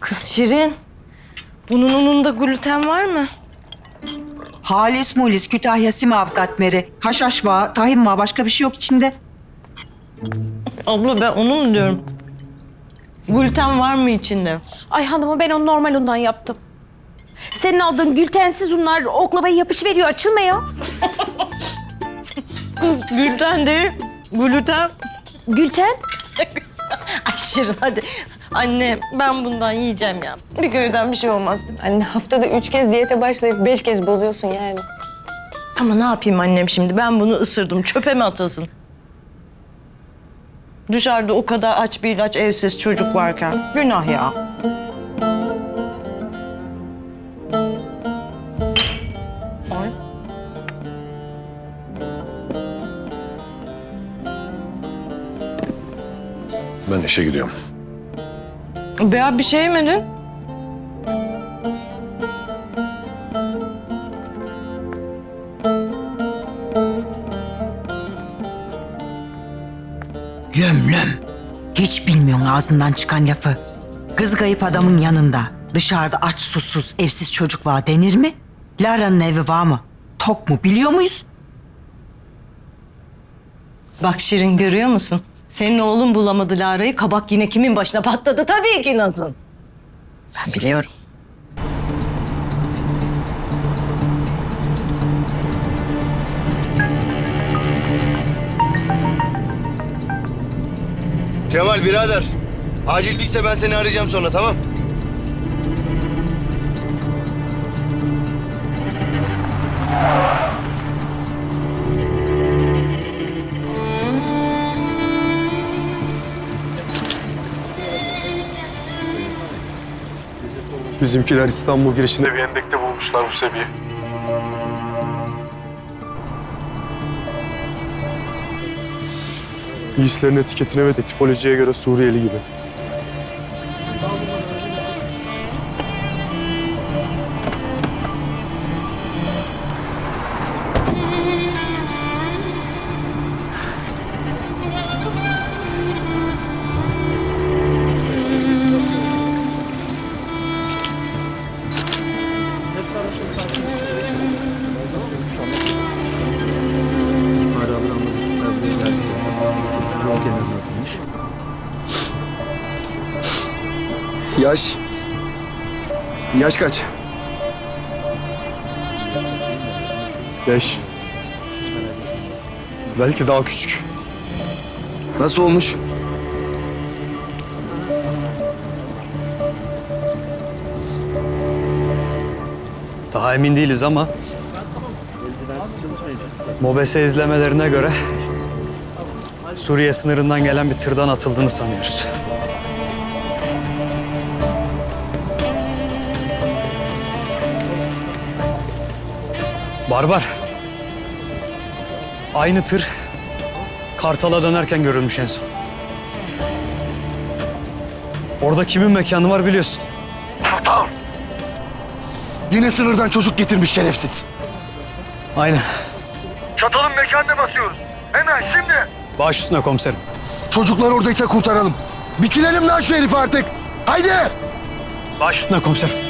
Kız Şirin, bunun ununda gluten var mı? Halis mulis Kütahya Simav katmeri. Haşhaş var, tahin var. Başka bir şey yok içinde. Abla ben onu mu diyorum? Gluten var mı içinde? Ay hanımı ben onu normal undan yaptım. Senin aldığın gültensiz unlar oklavaya yapışıveriyor, açılmıyor. Kız gluten değil, gluten. Gülten? Ay Şirin hadi. Anne ben bundan yiyeceğim ya. Bir köyden bir şey olmaz değil mi? Anne haftada üç kez diyete başlayıp beş kez bozuyorsun yani. Ama ne yapayım annem şimdi? Ben bunu ısırdım. Çöpe mi atılsın? Dışarıda o kadar aç bir ilaç evsiz çocuk varken. Günah ya. Ay. Ben işe gidiyorum. Beya bir şey yemedin. Löm löm. Hiç bilmiyorsun ağzından çıkan lafı. Kız kayıp adamın yanında. Dışarıda aç susuz evsiz çocuk var denir mi? Lara'nın evi var mı? Tok mu biliyor muyuz? Bak Şirin görüyor musun? Senin oğlun bulamadı Lara'yı. Kabak yine kimin başına patladı? Tabii ki Naz'ın. Ben biliyorum. Kemal birader. Acil değilse ben seni arayacağım sonra tamam? Bizimkiler İstanbul girişinde bir endekte bulmuşlar bu seviye. Giysilerin etiketine ve tipolojiye göre Suriyeli gibi. Yaş. Yaş kaç? Beş. Belki daha küçük. Nasıl olmuş? Daha emin değiliz ama MOBESE izlemelerine göre Suriye sınırından gelen bir tırdan atıldığını sanıyoruz. Barbar. Aynı tır Kartal'a dönerken görülmüş en son. Orada kimin mekanı var biliyorsun. Yine sınırdan çocuk getirmiş şerefsiz. Aynen. Çatalın mekanına basıyoruz. Hemen şimdi. Baş üstüne komiserim. Çocuklar oradaysa kurtaralım. Bitirelim lan şu herifi artık. Haydi. Baş üstüne komiserim.